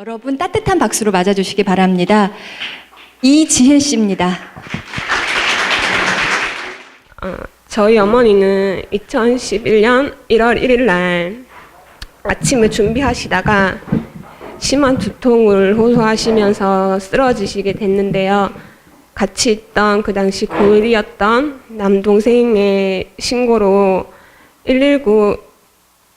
여러분 따뜻한 박수로 맞아주시기 바랍니다. 이지혜 씨입니다. 어, 저희 어머니는 2011년 1월 1일 날 아침을 준비하시다가 심한 두통을 호소하시면서 쓰러지시게 됐는데요. 같이 있던 그 당시 고1이었던 남동생의 신고로 119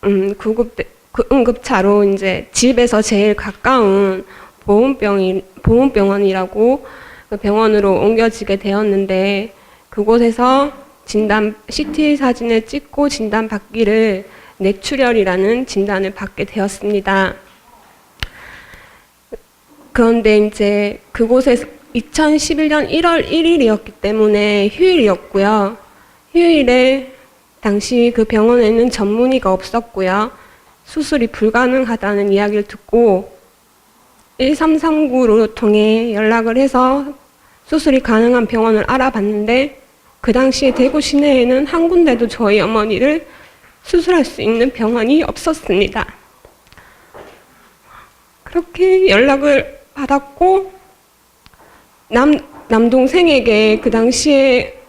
음, 구급 그 응급차로 이제 집에서 제일 가까운 보훈병이 보훈병원이라고 그 병원으로 옮겨지게 되었는데 그곳에서 진단 CT 사진을 찍고 진단 받기를 뇌출혈이라는 진단을 받게 되었습니다. 그런데 이제 그곳에서 2011년 1월 1일이었기 때문에 휴일이었고요. 휴일에 당시 그 병원에는 전문의가 없었고요. 수술이 불가능하다는 이야기를 듣고 1339로 통해 연락을 해서 수술이 가능한 병원을 알아봤는데 그 당시에 대구 시내에는 한 군데도 저희 어머니를 수술할 수 있는 병원이 없었습니다. 그렇게 연락을 받았고 남 남동생에게 그 당시에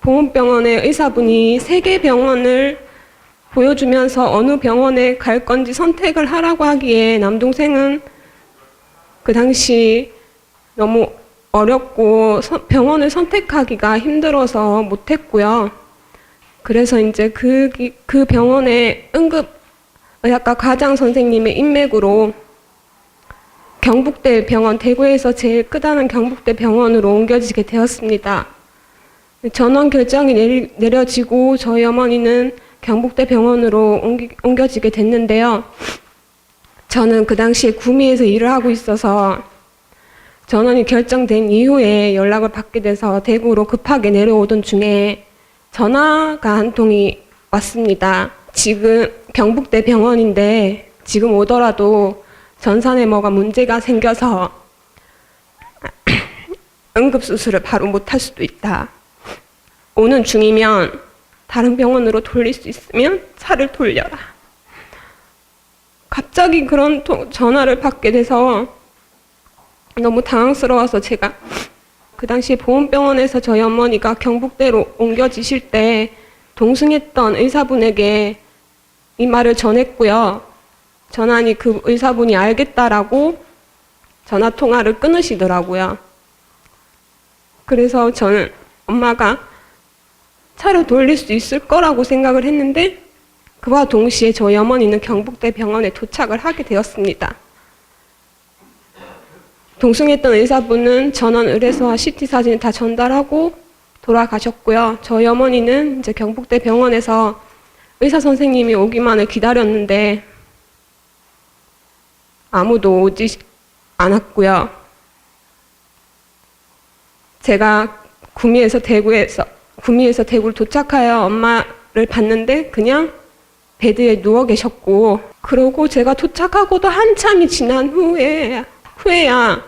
보훈병원의 의사분이 세 개 병원을 보여주면서 어느 병원에 갈 건지 선택을 하라고 하기에 남동생은 그 당시 너무 어렵고 서- 병원을 선택하기가 힘들어서 못했고요. 그래서 이제 그, 기- 그 병원의 응급 의학과 과장 선생님의 인맥으로 경북대 병원, 대구에서 제일 크다는 경북대 병원으로 옮겨지게 되었습니다. 전원 결정이 내리, 내려지고 저희 어머니는 경북대 병원으로 옮기, 옮겨지게 됐는데요. 저는 그 당시에 구미에서 일을 하고 있어서 전원이 결정된 이후에 연락을 받게 돼서 대구로 급하게 내려오던 중에 전화가 한 통이 왔습니다. 지금 경북대 병원인데 지금 오더라도 전산에 뭐가 문제가 생겨서 응급수술을 바로 못할 수도 있다. 오는 중이면 다른 병원으로 돌릴 수 있으면 차를 돌려라. 갑자기 그런 통- 전화를 받게 돼서 너무 당황스러워서 제가 그 당시에 보훈병원에서 저희 어머니가 경북대로 옮겨지실 때 동승했던 의사분에게 이 말을 전했고요. 전환이 그 의사분이 알겠다라고 전화 통화를 끊으시더라고요. 그래서 저는 엄마가 차를 돌릴 수 있을 거라고 생각을 했는데 그와 동시에 저희 어머니는 경북대 병원에 도착을 하게 되었습니다. 동승했던 의사분은 전원 의뢰서와 CT 사진을 다 전달하고 돌아가셨고요. 저희 어머니는 이제 경북대 병원에서 의사 선생님이 오기만을 기다렸는데 아무도 오지 않았고요. 제가 구미에서 대구에서 구미에서 대구를 도착하여 엄마를 봤는데 그냥 베드에 누워 계셨고 그러고 제가 도착하고도 한참이 지난 후에 후에야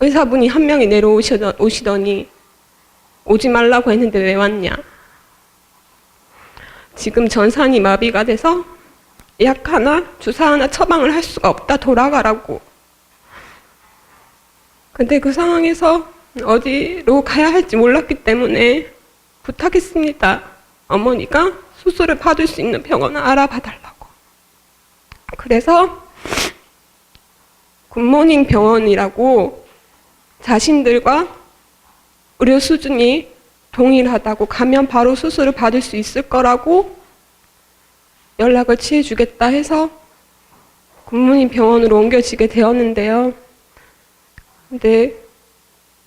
의사분이 한 명이 내려오시더니 오지 말라고 했는데 왜 왔냐? 지금 전산이 마비가 돼서 약 하나, 주사 하나 처방을 할 수가 없다 돌아가라고. 근데 그 상황에서 어디로 가야 할지 몰랐기 때문에 부탁했습니다. 어머니가 수술을 받을 수 있는 병원을 알아봐 달라고. 그래서 굿모닝 병원이라고 자신들과 의료 수준이 동일하다고 가면 바로 수술을 받을 수 있을 거라고 연락을 취해 주겠다 해서 굿모닝 병원으로 옮겨지게 되었는데요. 근데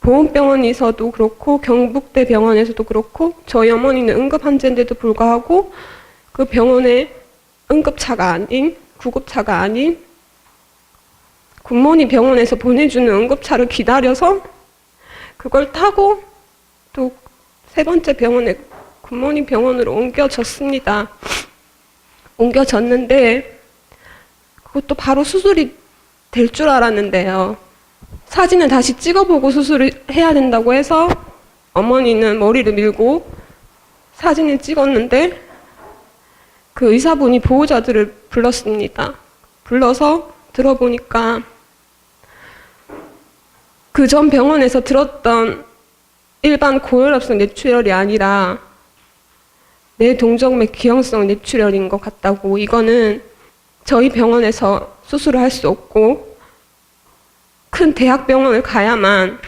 보훈병원에서도 그렇고 경북대 병원에서도 그렇고 저희 어머니는 응급 환자인데도 불구하고 그 병원에 응급차가 아닌 구급차가 아닌 굿모닝 병원에서 보내주는 응급차를 기다려서 그걸 타고 또 세 번째 병원에 굿모닝 병원으로 옮겨졌습니다. 옮겨졌는데 그것도 바로 수술이 될 줄 알았는데요. 사진을 다시 찍어보고 수술을 해야 된다고 해서 어머니는 머리를 밀고 사진을 찍었는데 그 의사분이 보호자들을 불렀습니다. 불러서 들어보니까 그 전 병원에서 들었던 일반 고혈압성 뇌출혈이 아니라 뇌동정맥 기형성 뇌출혈인 것 같다고 이거는 저희 병원에서 수술을 할 수 없고 큰 대학병원을 가야만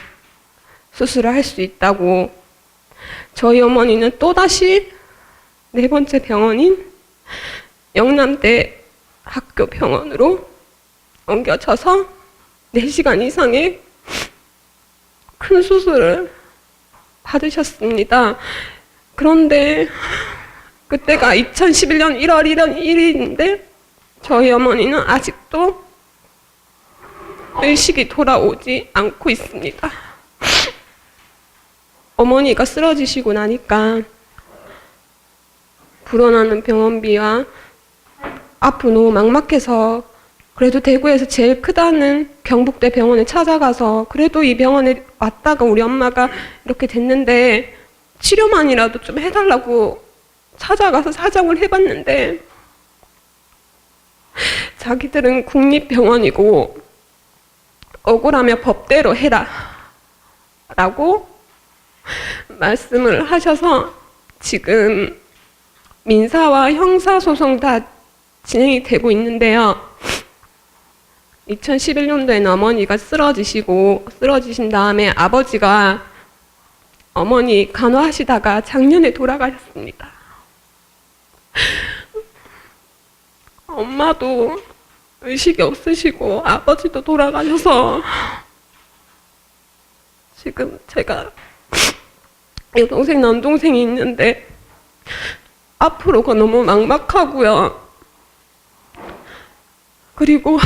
수술을 할 수 있다고 저희 어머니는 또다시 네 번째 병원인 영남대 학교 병원으로 옮겨져서 4시간 이상의 큰 수술을 받으셨습니다. 그런데 그때가 2011년 1월 1일, 1일인데 저희 어머니는 아직도 의식이 돌아오지 않고 있습니다. 어머니가 쓰러지시고 나니까 불어나는 병원비와 앞으로 막막해서 그래도 대구에서 제일 크다는 경북대 병원에 찾아가서 그래도 이 병원에 왔다가 우리 엄마가 이렇게 됐는데 치료만이라도 좀 해달라고 찾아가서 사정을 해봤는데 자기들은 국립병원이고 억울하면 법대로 해라 라고 말씀을 하셔서 지금 민사와 형사소송 다 진행이 되고 있는데요. 2011년도에는 어머니가 쓰러지시고 쓰러지신 다음에 아버지가 어머니 간호하시다가 작년에 돌아가셨습니다. 엄마도 의식이 없으시고 아버지도 돌아가셔서 지금 제가 여동생 남동생이 있는데 앞으로가 너무 막막하고요. 그리고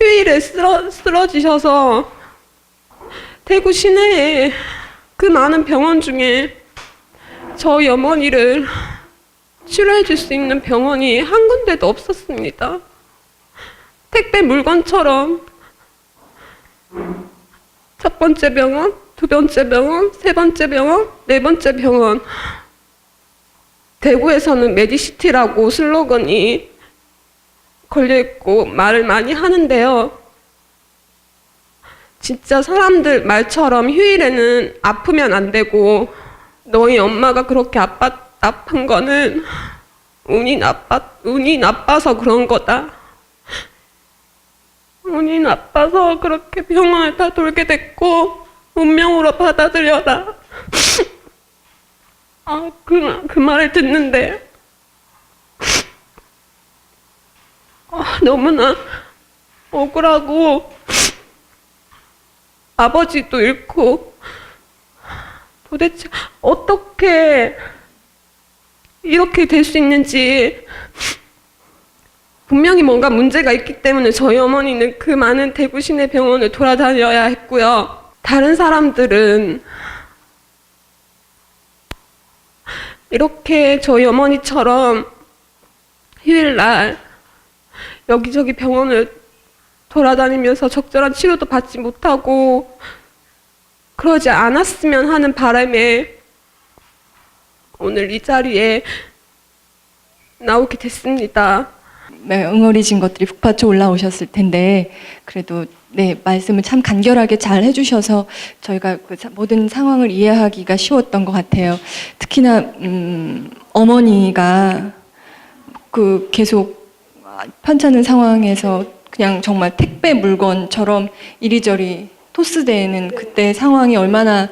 휴일에 쓰러, 쓰러지셔서 대구 시내에 그 많은 병원 중에 저희 어머니를 치료해 줄 수 있는 병원이 한 군데도 없었습니다. 택배 물건처럼 첫 번째 병원, 두 번째 병원, 세 번째 병원, 네 번째 병원. 대구에서는 메디시티라고 슬로건이 걸려있고 말을 많이 하는데요. 진짜 사람들 말처럼 휴일에는 아프면 안 되고 너희 엄마가 그렇게 아파, 아픈 거는 운이 나빠, 운이 나빠서 그런 거다. 운이 나빠서 그렇게 병원을 다 돌게 됐고 운명으로 받아들여라. 아, 그, 그 말을 듣는데 아, 너무나 억울하고 아버지도 잃고 도대체 어떻게 이렇게 될 수 있는지 분명히 뭔가 문제가 있기 때문에 저희 어머니는 그 많은 대구 시내 병원을 돌아다녀야 했고요. 다른 사람들은 이렇게 저희 어머니처럼 휴일날 여기저기 병원을 돌아다니면서 적절한 치료도 받지 못하고 그러지 않았으면 하는 바람에 오늘 이 자리에 나오게 됐습니다. 네, 응어리진 것들이 북받쳐 올라오셨을 텐데 그래도 네 말씀을 참 간결하게 잘 해주셔서 저희가 그 사- 모든 상황을 이해하기가 쉬웠던 것 같아요. 특히나 음, 어머니가 그 계속 편찮은 상황에서 그냥 정말 택배 물건처럼 이리저리 토스되는 그때 상황이 얼마나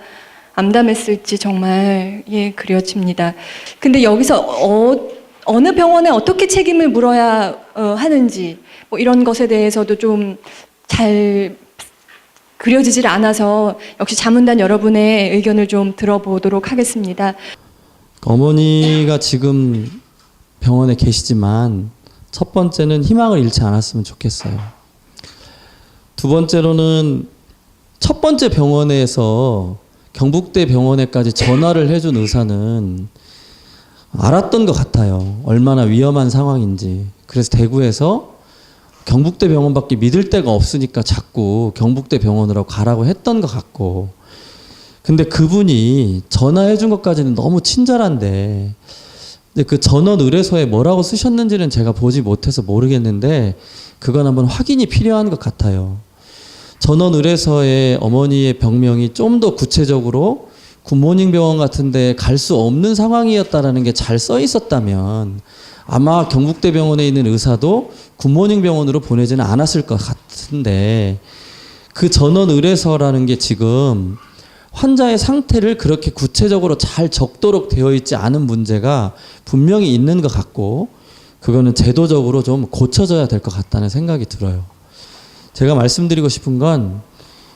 암담했을지 정말 예 그려집니다. 근데 여기서 어, 어느 병원에 어떻게 책임을 물어야 어, 하는지 뭐 이런 것에 대해서도 좀 잘 그려지질 않아서 역시 자문단 여러분의 의견을 좀 들어보도록 하겠습니다. 어머니가 지금 병원에 계시지만 첫 번째는 희망을 잃지 않았으면 좋겠어요. 두 번째로는 첫 번째 병원에서 경북대 병원에까지 전화를 해준 의사는 알았던 것 같아요. 얼마나 위험한 상황인지. 그래서 대구에서 경북대 병원밖에 믿을 데가 없으니까 자꾸 경북대 병원으로 가라고 했던 것 같고. 근데 그분이 전화해 준 것까지는 너무 친절한데 그 전원 의뢰서에 뭐라고 쓰셨는지는 제가 보지 못해서 모르겠는데 그건 한번 확인이 필요한 것 같아요. 전원 의뢰서에 어머니의 병명이 좀 더 구체적으로 굿모닝 병원 같은데 갈 수 없는 상황이었다라는 게 잘 써 있었다면 아마 경북대 병원에 있는 의사도 굿모닝 병원으로 보내지는 않았을 것 같은데 그 전원 의뢰서라는 게 지금 환자의 상태를 그렇게 구체적으로 잘 적도록 되어 있지 않은 문제가 분명히 있는 것 같고 그거는 제도적으로 좀 고쳐져야 될 것 같다는 생각이 들어요. 제가 말씀드리고 싶은 건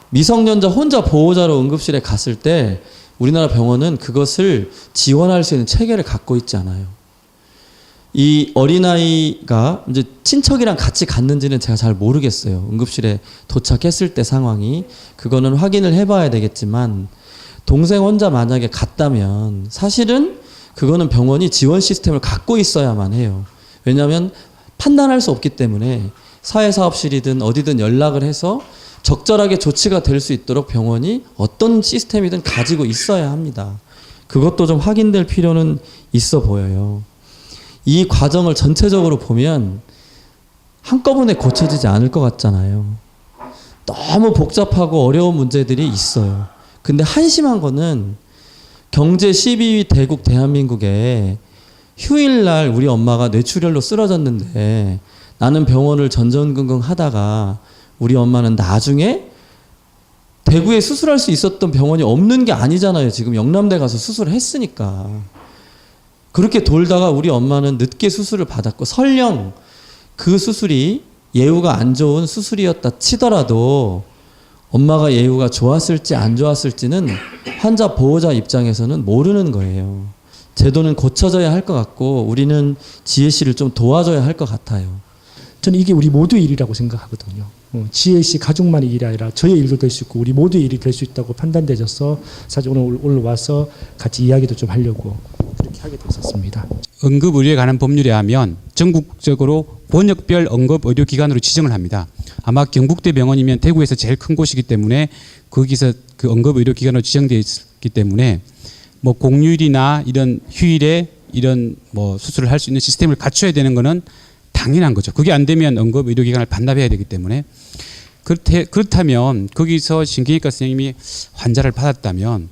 미성년자 혼자 보호자로 응급실에 갔을 때 우리나라 병원은 그것을 지원할 수 있는 체계를 갖고 있지 않아요. 이 어린아이가 이제 친척이랑 같이 갔는지는 제가 잘 모르겠어요. 응급실에 도착했을 때 상황이. 그거는 확인을 해봐야 되겠지만, 동생 혼자 만약에 갔다면, 사실은 그거는 병원이 지원 시스템을 갖고 있어야만 해요. 왜냐하면 판단할 수 없기 때문에 사회사업실이든 어디든 연락을 해서 적절하게 조치가 될 수 있도록 병원이 어떤 시스템이든 가지고 있어야 합니다. 그것도 좀 확인될 필요는 있어 보여요. 이 과정을 전체적으로 보면 한꺼번에 고쳐지지 않을 것 같잖아요. 너무 복잡하고 어려운 문제들이 있어요. 근데 한심한 거는 경제 12위 대국 대한민국에 휴일날 우리 엄마가 뇌출혈로 쓰러졌는데 나는 병원을 전전긍긍 하다가 우리 엄마는 나중에 대구에 수술할 수 있었던 병원이 없는 게 아니잖아요. 지금 영남대 가서 수술을 했으니까. 그렇게 돌다가 우리 엄마는 늦게 수술을 받았고 설령 그 수술이 예후가 안 좋은 수술이었다 치더라도 엄마가 예후가 좋았을지 안 좋았을지는 환자 보호자 입장에서는 모르는 거예요. 제도는 고쳐져야 할 것 같고 우리는 지혜 씨를 좀 도와줘야 할 것 같아요. 저는 이게 우리 모두의 일이라고 생각하거든요. 어, 지혜 씨 가족만의 일이 아니라 저의 일도 될 수 있고 우리 모두의 일이 될 수 있다고 판단되어서 사실 오늘 오늘 와서 같이 이야기도 좀 하려고 그렇게 하게 됐었습니다. 응급 의료에 관한 법률에 하면 전국적으로 번역별 응급 의료 기관으로 지정을 합니다. 아마 경북대 병원이면 대구에서 제일 큰 곳이기 때문에 거기서 그 응급 의료 기관으로 지정되어 있기 때문에 뭐 공휴일이나 이런 휴일에 이런 뭐 수술을 할 수 있는 시스템을 갖춰야 되는 거는 당연한 거죠. 그게 안 되면 응급 의료 기관을 반납해야 되기 때문에 그렇대, 그렇다면 거기서 신경외과 선생님이 환자를 받았다면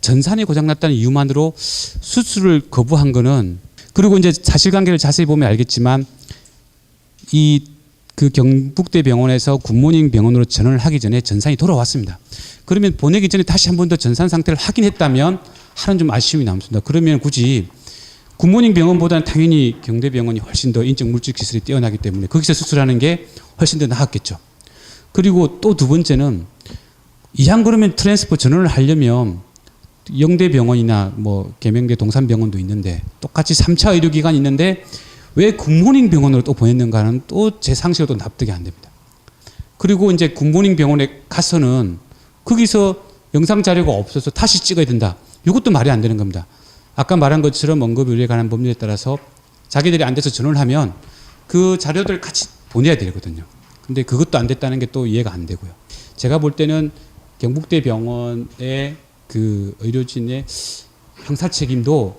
전산이 고장났다는 이유만으로 수술을 거부한 거는 그리고 이제 사실관계를 자세히 보면 알겠지만 이 그 경북대 병원에서 굿모닝 병원으로 전원을 하기 전에 전산이 돌아왔습니다. 그러면 보내기 전에 다시 한 번 더 전산 상태를 확인했다면 하는 좀 아쉬움이 남습니다. 그러면 굳이 굿모닝 병원보다는 당연히 경대병원이 훨씬 더 인적 물질 기술이 뛰어나기 때문에 거기서 수술하는 게 훨씬 더 나았겠죠. 그리고 또 두 번째는 이왕 그러면 트랜스포 전원을 하려면 영대병원이나 뭐 계명대 동산병원도 있는데 똑같이 3차 의료기관이 있는데 왜 굿모닝 병원으로 또 보냈는가는 또 제 상식으로 납득이 안 됩니다. 그리고 이제 굿모닝 병원에 가서는 거기서 영상 자료가 없어서 다시 찍어야 된다. 이것도 말이 안 되는 겁니다. 아까 말한 것처럼 응급의료에 관한 법률에 따라서 자기들이 안 돼서 전원을 하면 그 자료들 같이 보내야 되거든요. 근데 그것도 안 됐다는 게 또 이해가 안 되고요. 제가 볼 때는 경북대 병원의 그 의료진의 형사 책임도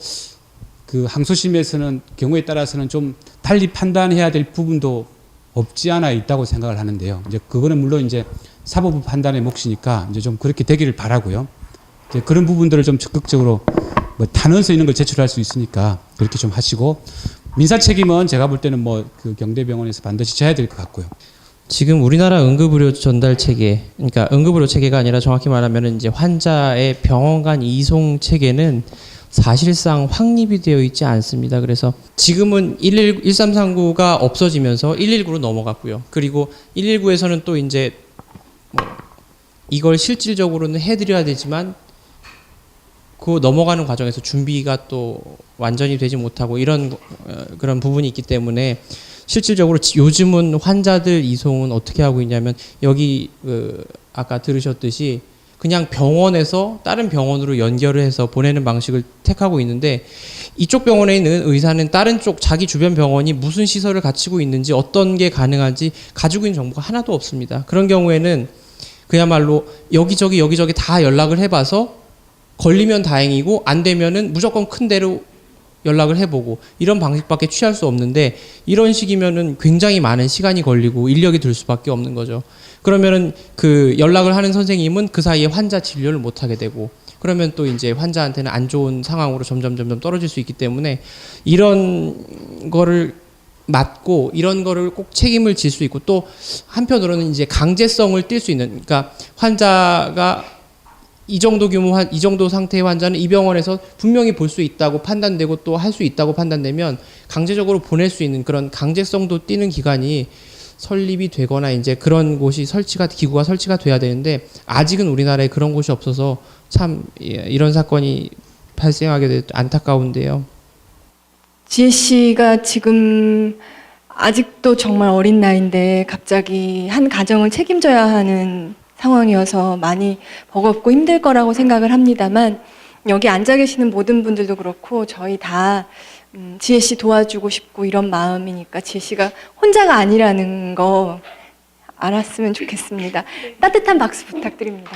그 항소심에서는 경우에 따라서는 좀 달리 판단해야 될 부분도 없지 않아 있다고 생각을 하는데요. 이제 그거는 물론 이제 사법부 판단의 몫이니까 이제 좀 그렇게 되기를 바라고요. 이제 그런 부분들을 좀 적극적으로 뭐 탄원서 있는 걸 제출할 수 있으니까 그렇게 좀 하시고 민사 책임은 제가 볼 때는 뭐 그 경대병원에서 반드시 져야 될 것 같고요. 지금 우리나라 응급의료 전달 체계, 그러니까 응급의료 체계가 아니라 정확히 말하면 이제 환자의 병원 간 이송 체계는 사실상 확립이 되어 있지 않습니다. 그래서 지금은 119, 1339가 없어지면서 119로 넘어갔고요. 그리고 119에서는 또 이제 뭐 이걸 실질적으로는 해드려야 되지만 그 넘어가는 과정에서 준비가 또 완전히 되지 못하고 이런 어, 그런 부분이 있기 때문에 실질적으로 지- 요즘은 환자들 이송은 어떻게 하고 있냐면 여기 그 아까 들으셨듯이 그냥 병원에서 다른 병원으로 연결을 해서 보내는 방식을 택하고 있는데 이쪽 병원에 있는 의사는 다른 쪽 자기 주변 병원이 무슨 시설을 갖추고 있는지 어떤 게 가능한지 가지고 있는 정보가 하나도 없습니다. 그런 경우에는 그야말로 여기저기 여기저기 다 연락을 해봐서 걸리면 다행이고 안 되면은 무조건 큰 데로 연락을 해보고 이런 방식밖에 취할 수 없는데 이런 식이면은 굉장히 많은 시간이 걸리고 인력이 들 수밖에 없는 거죠. 그러면은 그 연락을 하는 선생님은 그 사이에 환자 진료를 못 하게 되고 그러면 또 이제 환자한테는 안 좋은 상황으로 점점 점점 떨어질 수 있기 때문에 이런 거를 맞고 이런 거를 꼭 책임을 질 수 있고 또 한편으로는 이제 강제성을 띌수 있는 그러니까 환자가 이 정도 규모 환, 이 정도 상태의 환자는 이 병원에서 분명히 볼 수 있다고 판단되고 또 할 수 있다고 판단되면 강제적으로 보낼 수 있는 그런 강제성도 띠는 기관이 설립이 되거나 이제 그런 곳이 설치가 기구가 설치가 돼야 되는데 아직은 우리나라에 그런 곳이 없어서 참 예, 이런 사건이 발생하게 돼 안타까운데요. 지혜 씨가 지금 아직도 정말 어린 나이인데 갑자기 한 가정을 책임져야 하는 상황이어서 많이 버겁고 힘들 거라고 생각을 합니다만 여기 앉아 계시는 모든 분들도 그렇고 저희 다 음, 지혜 씨 도와주고 싶고 이런 마음이니까 지혜 씨가 혼자가 아니라는 거 알았으면 좋겠습니다. 따뜻한 박수 부탁드립니다.